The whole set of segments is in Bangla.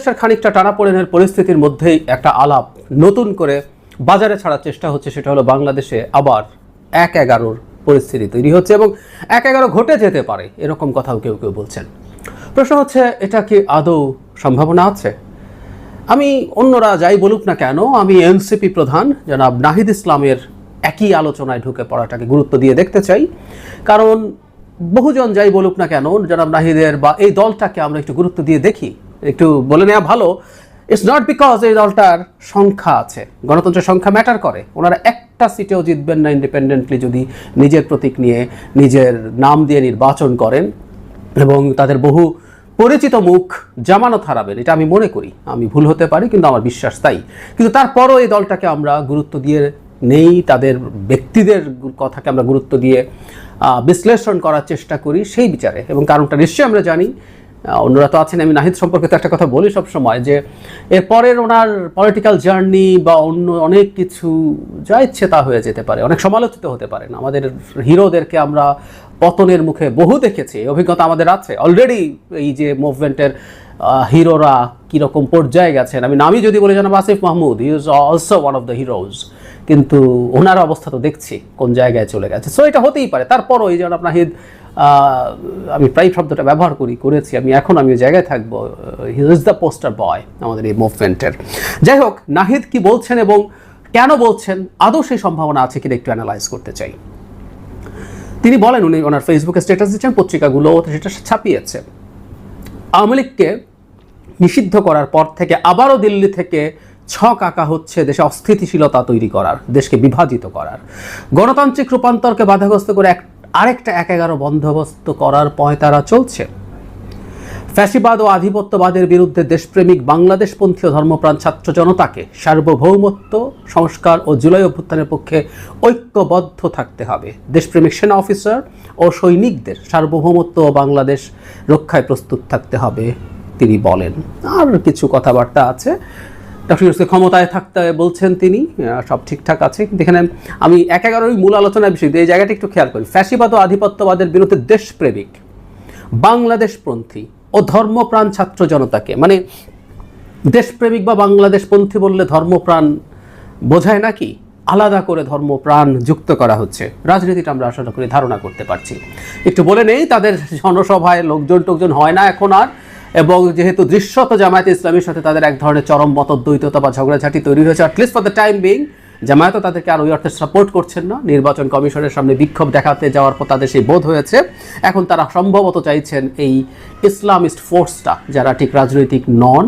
বাংলাদেশের খানিকটা টানাপোড়েনের পরিস্থিতির মধ্যেই একটা আলাপ নতুন করে বাজারে ছাড়ার চেষ্টা হচ্ছে, সেটা হলো বাংলাদেশে আবার এক এগারোর পরিস্থিতি তৈরি হচ্ছে এবং এক এগারো ঘটে যেতে পারে, এরকম কথাও কেউ কেউ বলছেন। প্রশ্ন হচ্ছে, এটা কি আদৌ সম্ভাবনা আছে? আমি অন্যরা যাই বলুক না কেন, আমি এনসিপি প্রধান, জনাব নাহিদ ইসলামের একই আলোচনায় ঢুকে পড়াটাকে গুরুত্ব দিয়ে দেখতে চাই। কারণ বহুজন যাই বলুক না কেন, জনাব নাহিদের বা এই দলটাকে আমরা একটু গুরুত্ব দিয়ে দেখি। একটু বলে নেওয়া ভালো ইটস নট বিকজ এই দলটার সংখ্যা আছে। গণতন্ত্রের সংখ্যা ম্যাটার করে। ওনারা একটা সিটেও জিতবেন না ইন্ডিপেন্ডেন্টলি যদি নিজের প্রতীক নিয়ে নিজের নাম দিয়ে নির্বাচন করেন এবং তাদের বহু পরিচিত মুখ জামানত হারাবেন। এটা আমি মনে করি। আমি ভুল হতে পারি, কিন্তু আমার বিশ্বাস তাই। কিন্তু তারপরও এই দলটাকে আমরা গুরুত্ব দিয়ে নেই, তাদের ব্যক্তিদের কথাকে আমরা গুরুত্ব দিয়ে বিশ্লেষণ করার চেষ্টা করি সেই বিচারে। এবং কারণটা নিশ্চয়ই আমরা জানি অন্যরা তো আছেন আমি নাহিদ সম্পর্কে তো একটা কথা বলি সব সময় যে এর পরের ওনার পলিটিক্যাল জার্নি বা অন্য অনেক কিছু যা ইচ্ছে তা হয়ে যেতে পারে অনেক সমালোচিত হতে পারেন আমাদের হিরোদেরকে আমরা পতনের মুখে বহু দেখেছি অভিজ্ঞতা আমাদের আছে। অলরেডি এই যে মুভমেন্টের হিরোরা কীরকম পর্যায়ে গেছেন আমি নামই যদি বলে জানাব Asif Mahmud he is also one of the heroes কিন্তু ওনার অবস্থা তো দেখছি কোন জায়গায় চলে গেছে। সো এটা হতেই পারে। তারপরও এই যেন আপনার আহ, আমি প্রায় শব্দটা ব্যবহার করি, করেছি, আমি এখন আমি ওই জায়গায় থাকব। He is the poster boy আমাদের এই মুভমেন্টের যাই হোক, নাহিদ কি বলছেন এবং কেন বলছেন, আদৌ সেই সম্ভাবনা আছে কিনা একটু অ্যানালাইজ করতে চাই। তিনি বলেন, উনি ওনার ফেসবুকে স্ট্যাটাস দিচ্ছেন, পত্রিকাগুলো সেটা ছাপিয়েছে। আওয়ামী লীগকে নিষিদ্ধ করার পর থেকে আবারও দিল্লি থেকে ছক আঁকা হচ্ছে দেশে অস্থিতিশীলতা তৈরি করার, দেশকে বিভাজিত করার। গণতান্ত্রিক রূপান্তরকে বাধাগ্রস্ত করে এক আরেকটা এক এগারো বন্দোবস্ত করার পয়তারা চলছে। ফ্যাসিবাদ ও আধিপত্যবাদের বিরুদ্ধে দেশপ্রেমিক বাংলাদেশপন্থী ধর্মপ্রাণ ছাত্র জনতাকে সার্বভৌমত্ব, সংস্কার ও জুলাই অভ্যুত্থানের পক্ষে ঐক্যবদ্ধ থাকতে হবে। দেশপ্রেমিক সেনা অফিসার ও সৈনিকদের সার্বভৌমত্ব ও বাংলাদেশ রক্ষায় প্রস্তুত থাকতে হবে, তিনি বলেন। আর কিছু কথাবার্তা আছে ডক্টর ক্ষমতায় থাকতে বলছেন তিনি সব ঠিকঠাক আছে, কিন্তু এখানে আমি এক এগারোই মূল আলোচনার বিষয় এই জায়গাটি একটু খেয়াল করি। ফ্যাসিবাদ ও আধিপত্যবাদের বিরুদ্ধে দেশপ্রেমিক, বাংলাদেশপন্থী ও ধর্মপ্রাণ ছাত্র জনতাকে। মানে দেশপ্রেমিক বা বাংলাদেশপন্থী বললে ধর্মপ্রাণ বোঝায় নাকি? আলাদা করে ধর্মপ্রাণ যুক্ত করা হচ্ছে। রাজনীতিটা আমরা আশা করি ধারণা করতে পারছি। একটু বলে নেই, তাদের জনসভায় লোকজন টোকজন হয় না এখন আর। এবং যেহেতু দৃশ্যত জামায়াত ইসলামীর সাথে তাদের এক ধরনের চরম মতদ্বৈততা বা ঝগড়াঝাটি তৈরি হয়েছে at least for the time being জামায়াতও তাদেরকে আর ওই অর্থে সাপোর্ট করছেন না। নির্বাচন কমিশনের সামনে বিক্ষোভ দেখাতে যাওয়ার পর তাদের সেই বোধ হয়েছে। এখন তারা সম্ভবত চাইছেন এই ইসলামিস্ট ফোর্সটা যারা ঠিক রাজনৈতিক নন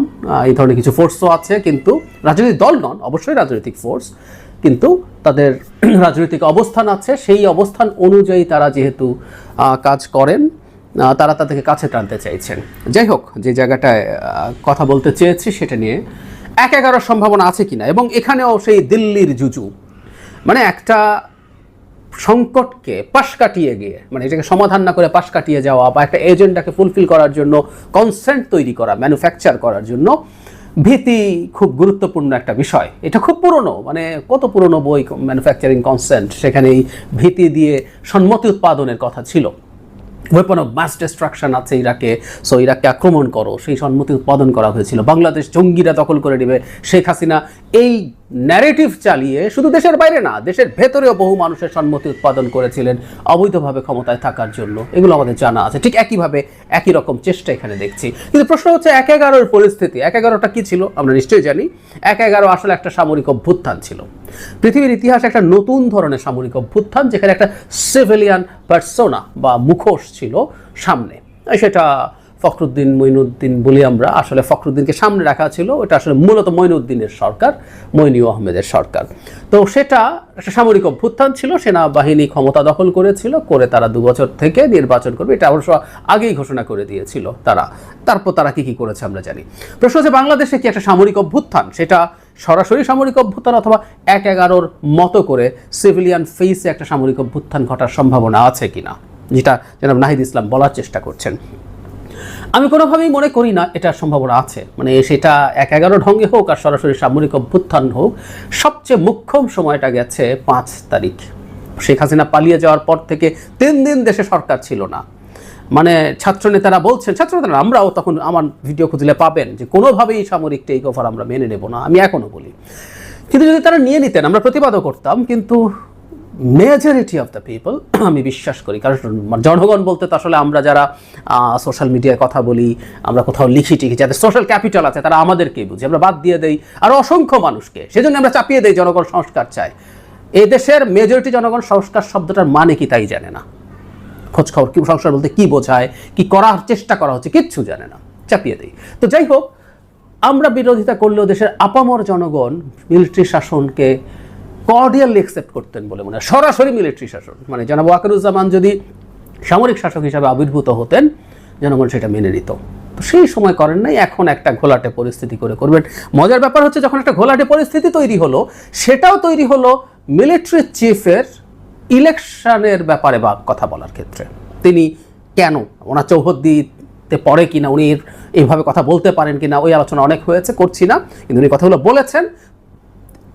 এই ধরনের কিছু ফোর্সও আছে, কিন্তু রাজনৈতিক দল নন, অবশ্যই রাজনৈতিক ফোর্স কিন্তু তাদের রাজনৈতিক অবস্থান আছে। সেই অবস্থান অনুযায়ী তারা যেহেতু কাজ করেন তারা তাদেরকে কাছে টানতে চাইছেন। যাই হোক, যে জায়গাটায় কথা বলতে চেয়েছি সেটা নিয়ে এক এগারোর সম্ভাবনা আছে কিনা, এবং এখানেও সেই দিল্লির জুজু মানে একটা সংকটকে পাশ কাটিয়ে গিয়ে মানে এটাকে সমাধান না করে পাশ কাটিয়ে যাওয়া বা একটা এজেন্ডাকে ফুলফিল করার জন্য কনসেন্ট তৈরি করা ম্যানুফ্যাকচার করার জন্য ভীতি খুব গুরুত্বপূর্ণ একটা বিষয়। এটা খুব পুরনো মানে কত পুরনো বই ম্যানুফ্যাকচারিং কনসেন্ট সেখানে এই ভীতি দিয়ে সম্মতি উৎপাদনের কথা ছিল। ওয়েপন অফ মাস ডিস্ট্রাকশন আছে ইরাকে। সো ইরাককে আক্রমণ করো, সেই সম্মতি উৎপাদন করা হয়েছিল। বাংলাদেশ জঙ্গিরা দখল করে নেবে শেখ হাসিনা। এই ন্যারেটিভ চালিয়ে শুধু দেশের বাইরে না, দেশের ভেতরেও বহু মানুষের সম্মতি উৎপাদন করেছিলেন অবৈধভাবে ক্ষমতায় থাকার জন্য। এগুলো আমাদের জানা আছে। ঠিক একইভাবে একই রকম চেষ্টা এখানে দেখছি। কিন্তু প্রশ্ন হচ্ছে, এক এগারোর পরিস্থিতি, এক এগারোটা কী ছিল? আমরা নিশ্চয়ই জানি। এক এগারো আসলে একটা সামরিক অভ্যুত্থান ছিল। পৃথিবীর ইতিহাসে একটা নতুন ধরনের সামরিক অভ্যুত্থান, যেখানে একটা সিভিলিয়ান পার্সোনা বা মুখোশ ছিল সামনে। সেটা ফখরুদ্দিন মঈনুদ্দিন বলি আমরা, আসলে ফখরুদ্দিনকে সামনে রাখা ছিল এটা আসলে মূলত মঈনুদ্দিনের সরকার, মইনিউ আহমেদের সরকার। তো সেটা একটা সামরিক অভ্যুত্থান ছিল, সেনাবাহিনী ক্ষমতা দখল করেছিল, করে তারা দু বছর থেকে নির্বাচন করবে, এটা অবশ্য আগেই ঘোষণা করে দিয়েছিল তারা। তারপর তারা কি কি করেছে আমরা জানি। প্রশ্ন হচ্ছে, বাংলাদেশে কি একটা সামরিক অভ্যুত্থান? সেটা সরাসরি সামরিক অভ্যুত্থান অথবা এক এগারোর মতো করে সিভিলিয়ান ফেসে একটা সামরিক অভ্যুত্থান ঘটার সম্ভাবনা আছে কিনা? যেটা জনাব নাহিদ ইসলাম বলার চেষ্টা করছেন। আমি কোনোভাবেই মনে করি না এটার সম্ভাবনা আছে। মানে সেটা এক এগারো ঢঙ্গে হোক আর সরাসরি সামরিক অভ্যুত্থান হোক, সবচেয়ে মুখ্যম সময়টা গেছে পাঁচ তারিখ। শেখ হাসিনা পালিয়ে যাওয়ার পর থেকে তিন দিন দেশে সরকার ছিল না। মানে ছাত্রনেতারা বলছেন, ছাত্রনেতারা, আমরাও তখন আমার ভিডিও খুঁজলে পাবেন যে কোনোভাবেই সামরিক টেক ওভার আমরা মেনে নেব না, আমি এখনও বলি। কিন্তু যদি তারা নিয়ে নিতেন, আমরা প্রতিবাদও করতাম, কিন্তু মেজরিটি অফ দ্য পিপল আমি বিশ্বাস করি। কারণ জনগণ বলতে তো আসলে আমরা যারা সোশ্যাল মিডিয়ায় কথা বলি, আমরা কোথাও লিখি টিখি, যাদের সোশ্যাল ক্যাপিটাল আছে, তারা আমাদেরকেই বুঝি। আমরা বাদ দিয়ে দেই। আর অসংখ্য মানুষকে, সেজন্য আমরা চাপিয়ে দেই জনগণ সংস্কার চায়। এই দেশের মেজরিটি জনগণ সংস্কার শব্দটার মানে কি তাই জানে না। খোঁজ খবর, কি সংস্কার বলতে কি বোঝায়, কি করার চেষ্টা করা হচ্ছে, কিচ্ছু জানে না। চাপিয়ে দেই। তো যাই হোক, আমরা বিরোধিতা করলেও দেশের আপামর জনগণ মিলিটারি শাসনকে কর্ডিয়ালি অ্যাকসেপ্ট করতেন বলে মনে হয়। সরাসরি মিলিটারি শাসন। মানে জনাব ওয়াকারুজ্জামান যদি সামরিক শাসক হিসাবে আবির্ভূত হতেন, জনগণ সেটা মেনে নিত। তো সেই সময় করেন নাই, এখন একটা ঘোলাটে পরিস্থিতি করে করবেন। মজার ব্যাপার হচ্ছে, যখন একটা ঘোলাটে পরিস্থিতি তৈরি হলো, সেটাও তৈরি হলো মিলিটারি চিফের ইলেকশনের ব্যাপারে বা কথা বলার ক্ষেত্রে। তিনি কেন? ওনার চৌহদ্দিতে পড়ে কিনা? উনি এইভাবে কথা বলতে পারেন কিনা? ওই আলোচনা অনেক হয়েছে, করছি না। কিন্তু উনি কথাগুলো বলেছেন।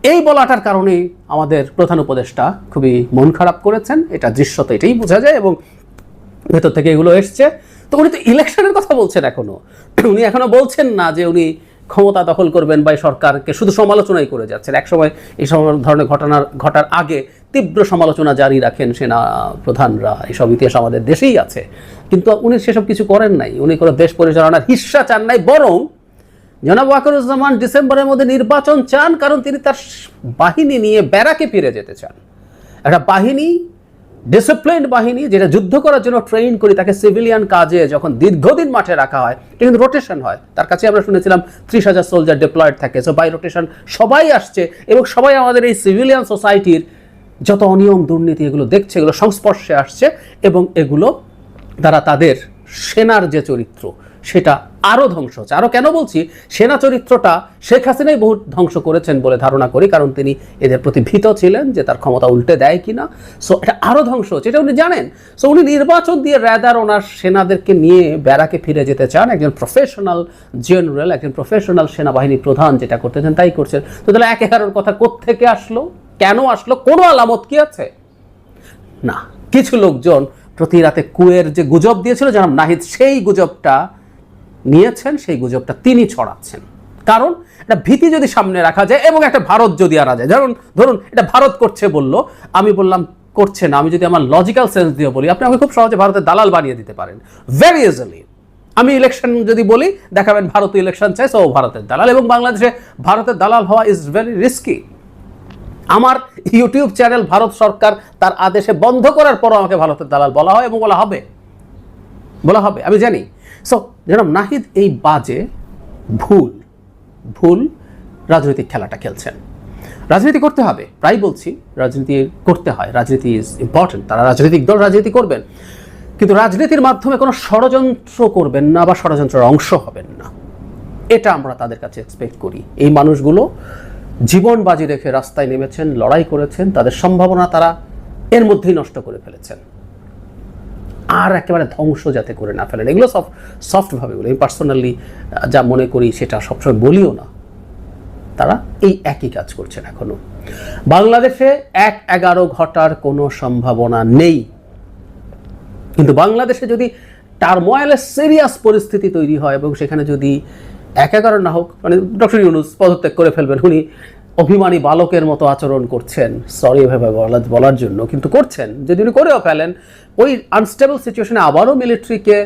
এই বলাটার কারণেই আমাদের প্রধান উপদেষ্টা খুবই মন খারাপ করেছেন। এটা দৃশ্যত এটাই বোঝা যায় এবং ভেতর থেকে এগুলো এসছে। তো উনি তো ইলেকশনের কথা বলছেন এখনও। উনি এখনও বলছেন না যে উনি ক্ষমতা দখল করবেন বা সরকারকে শুধু সমালোচনাই করে যাচ্ছেন। একসময় এই সব ধরনের ঘটনার, ঘটার আগে তীব্র সমালোচনা জারি রাখেন সেনা প্রধানরা। এইসব ইতিহাস আমাদের দেশেই আছে। কিন্তু উনি সেসব কিছু করেন নাই। উনি কোনো দেশ পরিচালনার হিস্সা চান নাই, বরং জনাব ওয়াকারুজ্জামান ডিসেম্বরের মধ্যে নির্বাচন চান, কারণ তিনি তার বাহিনী নিয়ে ব্যারাকে ফিরে যেতে চান। একটা বাহিনী ডিসিপ্লিন বাহিনী, যেটা যুদ্ধ করার জন্য ট্রেন করি, তাকে সিভিলিয়ান কাজে যখন দীর্ঘদিন মাঠে রাখা হয়, এটা কিন্তু রোটেশন হয়। তার কাছে আমরা শুনেছিলাম ত্রিশ হাজার সোলজার ডিপ্লয়েড থাকে। সো বাই রোটেশন সবাই আসছে, এবং সবাই আমাদের এই সিভিলিয়ান সোসাইটির যত অনিয়ম দুর্নীতি এগুলো দেখছে, এগুলো সংস্পর্শে আসছে, এবং এগুলো তারা তাদের সেনার যে চরিত্র, সেটা আরও ধ্বংস হচ্ছে। আরও কেন বলছি? সেনা চরিত্রটা শেখ হাসিনাই বহু ধ্বংস করেছেন বলে ধারণা করি, কারণ তিনি এদের প্রতি ভীত ছিলেন যে তার ক্ষমতা উল্টে দেয় কিনা। সো এটা আরও ধ্বংস হচ্ছে, এটা উনি জানেন। সো উনি নির্বাচন দিয়ে র্যাদার ওনার সেনাদেরকে নিয়ে ব্যারাকে ফিরে যেতে চান। একজন প্রফেশনাল জেনারেল একজন প্রফেশনাল সেনাবাহিনী প্রধান যেটা করতে চান তাই করছেন। তো তাহলে এক এগারোর কথা কোত্থেকে আসলো? কেন আসলো? কোনো আলামত কি আছে? না, কিছু লোকজন প্রতি রাতে কুয়ের যে গুজব দিয়েছিল, জনাব নাহিদ, সেই গুজবটা নিয়েছেন, সেই গুজবটা তিনি ছড়াচ্ছেন। কারণ একটা ভীতি যদি সামনে রাখা যায় এবং একটা ভারত যদি আনা যায়, ধরুন ধরুন, এটা ভারত করছে বলল, আমি বললাম করছে না, আমি যদি আমার লজিক্যাল সেন্স দিয়ে বলি, আপনি আমাকে খুব সহজে ভারতের দালাল বানিয়ে দিতে পারেন। ভেরি ইজিলি আমি ইলেকশন যদি বলি, দেখাবেন ভারত ইলেকশন চাই সো ভারতের দালাল এবং বাংলাদেশে ভারতের দালাল হওয়া ইজ ভেরি রিস্কি আমার ইউটিউব চ্যানেল ভারত সরকার তার আদেশে বন্ধ করার পরও আমাকে ভারতের দালাল বলা হয় এবং বলা হবে। বলা হবে, আমি জানি। সো যেরকম নাহিদ, এই বাজে ভুল ভুল রাজনৈতিক খেলাটা খেলছেন। রাজনীতি করতে হবে, প্রায় বলছি, রাজনীতি করতে হয়, রাজনীতি ইজ ইম্পর্টেন্ট তারা রাজনৈতিক দল রাজনীতি করবেন। কিন্তু রাজনীতির মাধ্যমে কোনো ষড়যন্ত্র করবেন না বা ষড়যন্ত্রের অংশ হবেন না। এটা আমরা তাদের কাছে এক্সপেক্ট করি। এই মানুষগুলো জীবন বাজি রেখে রাস্তায় নেমেছেন, লড়াই করেছেন, তাদের সম্ভাবনা তারা এর মধ্যেই নষ্ট করে ফেলেছেন। আর একেবারে ধ্বংস যাতে করে না ফেলেন। এগুলো সফট সফটভাবে বলি। আমি পার্সোনালি যা মনে করি সেটা সবসময় বলিও না। তারা এই একই কাজ করছেন এখনও। বাংলাদেশে এক এগারো ঘটার কোনো সম্ভাবনা নেই। কিন্তু বাংলাদেশে যদি টার্ময়েলের সিরিয়াস পরিস্থিতি তৈরি হয় এবং সেখানে যদি এক এগারো না হোক মানে ডক্টর ইউনুস পদত্যাগ করে ফেলবেন, উনি অভিমানী বালকের মতো আচরণ করছেন। সরি এভাবে বলা বলার জন্য, কিন্তু করছেন। যদি উনি করেও ফেলেন, ওই আনস্টেবল সিচুয়েশনে আবারও মিলিটারিকে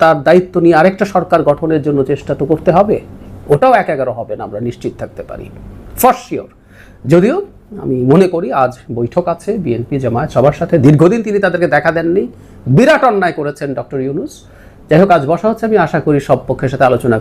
তার দায়িত্ব নিয়ে আরেকটা সরকার গঠনের জন্য চেষ্টা তো করতে হবে। ওটাও এক এগারো হবে না, আমরা নিশ্চিত থাকতে পারি। ফর শিওর যদিও আমি মনে করি আজ বৈঠক আছে বিএনপি জামায়াত সবার সাথে। দীর্ঘদিন তিনি তাদেরকে দেখা দেননি। বিরাট অন্যায় করেছেন ডক্টর ইউনুস। যাই হোক, আজ বসা হচ্ছে, আমি আশা করি সব পক্ষের সাথে আলোচনা